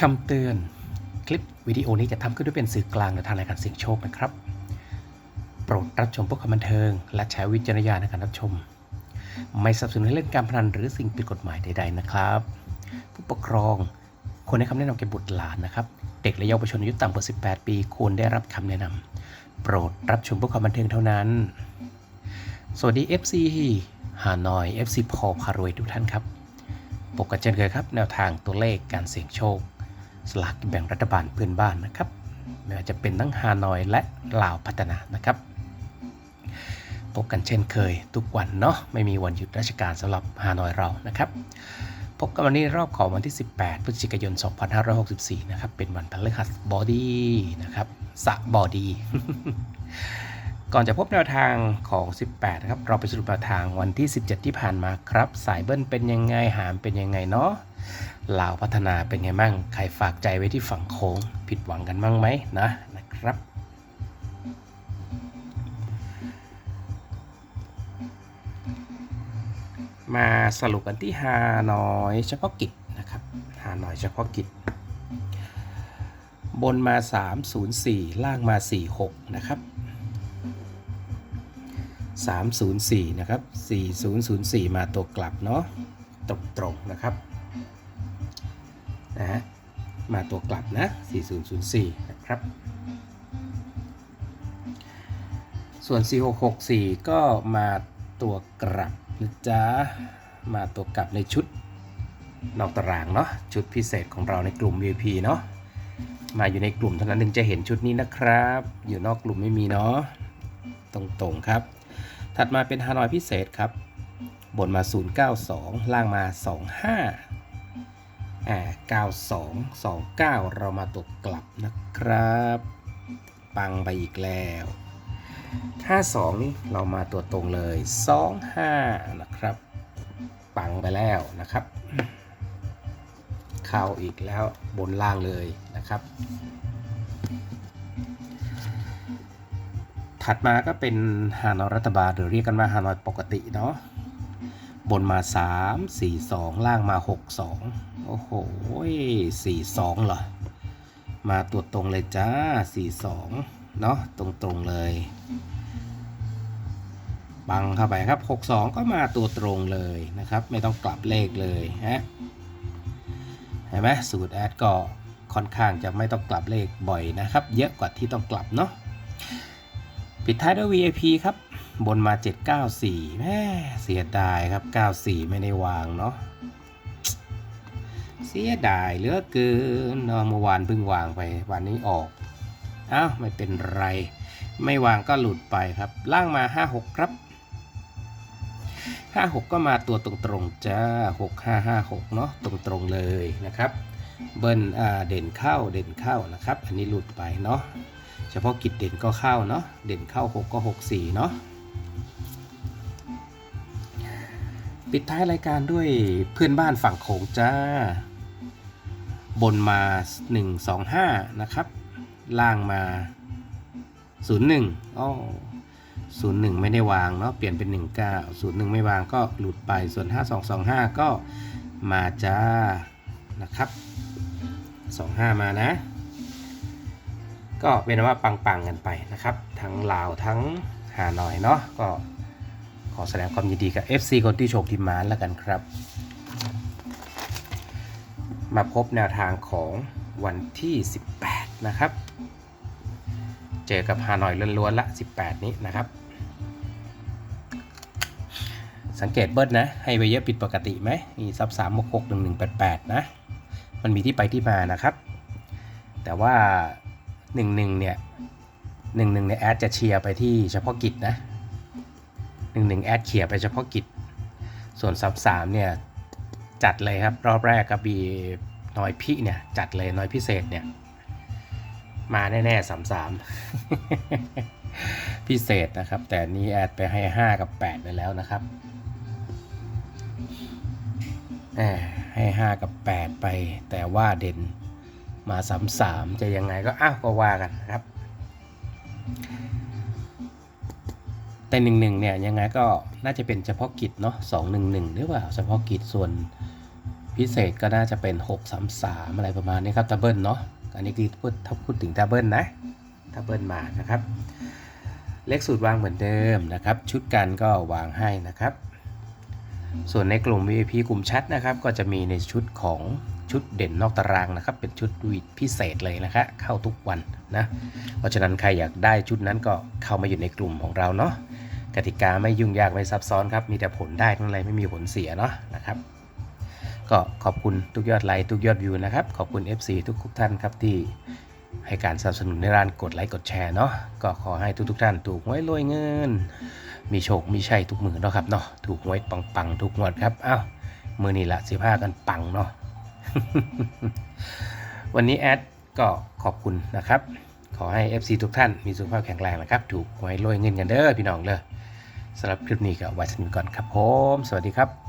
คำเตือนคลิปวิดีโอนี้จะทำขึ้นด้วยเป็นสื่อกลางในทางรายการเสี่ยงโชคนะครับ โปรดรับชมเพื่อความบันเทิง และใช้วิจารณญาณในการรับชม ไม่สนับสนุนให้เล่นการพนันหรือสิ่งผิดกฎหมายใดๆนะครับ ผู้ปกครองควรให้คำแนะนำแก่บุตรหลานนะครับ เด็กและเยาวชนอายุต่ำกว่า 18 ปีควรได้รับคำแนะนำโปรดรับชมเพื่อความบันเทิงเท่านั้น สวัสดี FC ฮานอย FC พอพารวยทุกท่านครับปกติเช่นเคยครับ แนวทางตัวเลขการเสี่ยงโชค สลากกินแบ่งรัฐบาลเพื่อนบ้านนะครับไม่ว่าจะเป็นทั้งฮานอยและลาวพัฒนานะครับพบกันเช่นเคยทุกวันเนาะไม่มีวันหยุดราชการสำหรับฮานอยเรานะครับ พบกันวันนี้รอบของวันที่ 18 พฤศจิกายน 2564 นะครับ เป็นวันพฤหัสบอดีนะครับสะบอดีก่อนจะพบแนวทางของ 18 นะครับ เราไปสรุปแนวทางวันที่ 17 ที่ผ่านมาครับ สายเบิ้ลเป็นยังไงหามเป็นยังไงเนาะ ลาวพัฒนาเป็นไงมั่ง ใครฝากใจไว้ที่ฝั่งโค้งผิดหวังกันมั่งไหมนะนะครับ มาสรุปกันที่ฮานอยเฉพาะกิจนะครับฮานอยเฉพาะกิจ บนมา 304 ล่างมา 46 นะครับ 304 นะครับ 4004 มาตัวกลับเนาะตรงตรงๆนะครับ นะฮะมาตัวกลับนะ 4004 นะครับ ส่วน 4664 ก็มาตัวกลับนะจ๊ะ มาตัวกลับในชุดนอกตารางเนาะ ชุดพิเศษของเราในกลุ่ม VIP เนาะ มาอยู่ในกลุ่มเท่านั้นถึงจะเห็นชุดนี้นะครับ อยู่นอกกลุ่มไม่มีเนาะ ตรงๆครับ ถัดมาเป็นฮานอยพิเศษครับ บนมา 092 ล่างมา 25 อ่า92 29 เรามาตกกลับนะครับ ปังไปอีกแล้ว 52 นี่เรามาตัวตรงเลย 25 นะครับ ปังไปแล้วนะครับ เข้าอีกแล้วบนล่างเลยนะครับ ถัดมาก็เป็นฮานอยรัฐบาลหรือเรียกกันว่าฮานอยปกติเนาะ บนมา3 4 2ล่างมา6 2โอ้โห42เหรอ มาตัวตรงเลยจ้า42เนาะตรงๆเลยบังเข้าไปครับ 62 ก็มาตัวตรงเลยนะครับ ไม่ต้องกลับเลขเลยฮะเห็นไหมสูตรแอดก็ค่อนข้างจะไม่ต้องกลับเลขบ่อยนะครับ เยอะกว่าที่ต้องกลับเนาะปิดท้ายด้วย VIP ครับ บนมา 794แม่เสียดายครับ 94 ไม่ได้วางเนาะเสียดายเหลือเกินเนาะเมื่อวานเพิ่งวางไปวันนี้ออกอ้าวไม่เป็นไร ไม่วางก็หลุดไปครับ ล่างมา 56 ครับ 56 ก็มาตัวตรงๆจ้า 6556 เนาะตรงๆเลยนะครับ เบิ้ลอ่าเด่นเข้าเด่นเข้านะครับ อันนี้หลุดไปเนาะเฉพาะกิจเด่นก็เข้าเนาะเด่นเข้า 6 ก็ 6 4 เนาะ ปิดท้ายรายการด้วยเพื่อนบ้านฝั่งโขงจ้า บนมา 125 นะครับ ล่างมา 01อ๋อ01 ไม่ได้วางเนาะเปลี่ยนเป็น 19 01 ไม่วางก็หลุดไปส่วน 5225 ก็มาจ้านะครับ 25 มานะ ก็เป็นว่าปังๆกันไปนะครับ ทั้งลาวทั้งหาหน่อยเนาะก็ ขอแสดงความยินดีกับ FC คนที่โชคทีมมานแล้วกันครับ มาพบแนวทางของวันที่ 18 นะครับ เจอกับฮานอยล้วนๆละ 18 นี้นะครับ สังเกตเบิร์ดนะ ให้ไว้เยอะผิดปกติไหมมีซับ3 6 6 1 1 8 8นะ มันมีที่ไปที่มานะครับ แต่ว่าหนึ่งหนึ่งเนี่ยหนึ่งหนึ่งเนี่ยแอดจะเชียร์ไปที่เฉพาะกิจนะ หนึ่งหนึ่งแอดเขียไปเฉพาะกิจ ส่วนซับสามเนี่ยจัดเลยครับรอบแรกกับบีน้อยพี่เนี่ยจัดเลยน้อยพิเศษเนี่ยมาแน่ๆสามสามพิเศษนะครับ แต่นี้แอดไปให้ห้ากับแปดไปแล้วนะครับให้ห้ากับแปดไปแต่ว่าเด่นมาสามสามจะยังไงก็อ้าวก็ว่ากันนะครับ แต่หนึ่งหนึ่งเนี่ยยังไงก็น่าจะเป็นเฉพาะกิจเนาะสองหนึ่งหนึ่งหรือเปล่าเฉพาะกิจส่วนพิเศษก็น่าจะเป็น633อะไรประมาณนี้ครับทับเบิลเนาะอันนี้คือพูดถ้าพูดถึงทับเบิลนะทับเบิลมานะครับ เลขสูตรวางเหมือนเดิมนะครับ ชุดกันก็วางให้นะครับ ส่วนในกลุ่ม VIP กลุ่มชัดนะครับ ก็จะมีในชุดของชุดเด่นนอกตารางนะครับ เป็นชุดวีดพิเศษเลยนะครับเข้าทุกวันนะ เพราะฉะนั้นใครอยากได้ชุดนั้นก็เข้ามาอยู่ในกลุ่มของเราเนาะ กติกาไม่ยุ่งยากไม่ซับซ้อนครับ มีแต่ผลได้ทั้งไรไม่มีผลเสียเนาะนะครับ ก็ขอบคุณทุกยอดไลค์ทุกยอดวิวนะครับ ขอบคุณ FC ทุกทุกท่านครับที่ให้การสนับสนุนในร้านกดไลค์กดแชร์เนาะก็ขอให้ทุกทุกท่านถูกหวยรวยเงิน มีโชคมีชัยทุกมือเนาะครับเนาะถูกหวยปังปังๆทุกงวดครับอ้าวมือนี่ละสิบห้ากันปังเนาะวันนี้แอดก็ขอบคุณนะครับ ขอให้ FC ทุกท่านมีสุขภาพแข็งแรงนะครับ ถูกหวยรวยเงินกันเด้อพี่น้องเลย สำหรับคลิปนี้ก็ไว้สนิทก่อนครับผม สวัสดีครับ